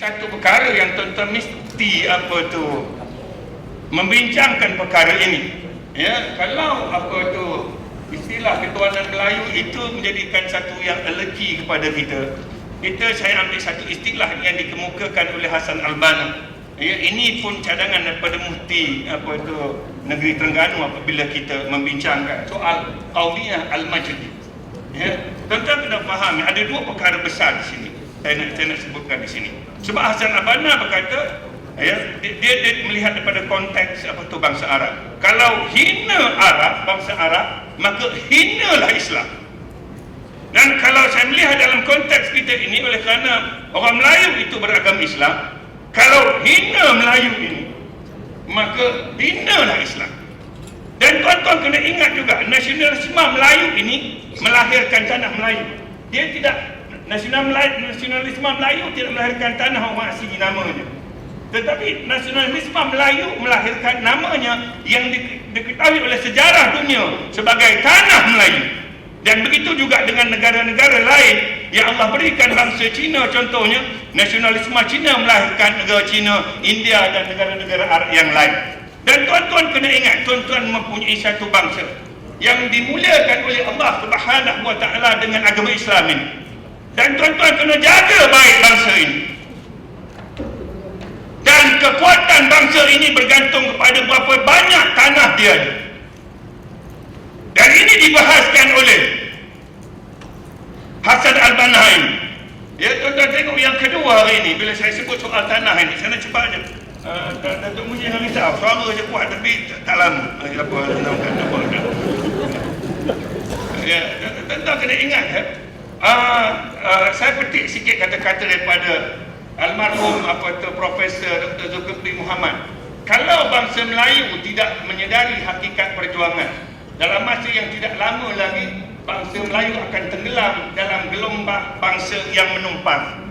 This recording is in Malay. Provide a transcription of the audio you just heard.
satu perkara yang tuan-tuan mesti apa tu membincangkan perkara ini. Ya, kalau apa tu istilah ketuanan Melayu itu menjadikan satu yang alergi kepada kita. Kita saya ambil satu istilah yang dikemukakan oleh Hasan Albana. Ya, ini pun cadangan daripada mufti apa tu negeri Terengganu apabila kita membincangkan soal qauliyah al-majd. Ya, tuan-tuan kena faham ada dua perkara besar di sini. Saya nak, saya nak sebutkan di sini. Sebab Hasan Albana berkata ya, dia, dia, dia melihat daripada konteks apa tu bangsa Arab. Kalau hina Arab, bangsa Arab, maka hinalah Islam. Dan kalau saya melihat dalam konteks kita ini oleh kerana orang Melayu itu beragam Islam, kalau hina Melayu ini, maka hinalah Islam. Dan tuan-tuan kena ingat juga, nasionalisme Melayu ini melahirkan tanah Melayu. Dia tidak, nasional nasionalisme Melayu tidak melahirkan tanah asli namanya. Tetapi nasionalisme Melayu melahirkan namanya yang di- diketahui oleh sejarah dunia sebagai tanah Melayu. Dan begitu juga dengan negara-negara lain yang Allah berikan bangsa Cina contohnya, nasionalisme Cina melahirkan negara Cina, India dan negara-negara Arab yang lain. Dan tuan-tuan kena ingat, tuan-tuan mempunyai satu bangsa yang dimuliakan oleh Allah Subhanahu wa taala dengan agama Islam ini. Dan tuan-tuan kena jaga baik bangsa ini. Dan kekuatan bangsa ini bergantung kepada berapa banyak tanah dia ada. Dan ini dibahaskan oleh Hasan Al-Banna. Ya, tuan-tuan tengok yang kedua hari ini bila saya sebut soal tanah ini, saya nak cepat. Uh, Datuk Muji yang risau, suara je kuat tapi tak, tak lama. Apa, nak kata apa. Ya, tuan-tuan kena ingat ya. Uh, saya petik sikit kata-kata daripada almarhum apa tu Profesor Dr. Zulkifli Muhammad. Kalau bangsa Melayu tidak menyedari hakikat perjuangan, dalam masa yang tidak lama lagi bangsa Melayu akan tenggelam dalam gelombang bangsa yang menumpang.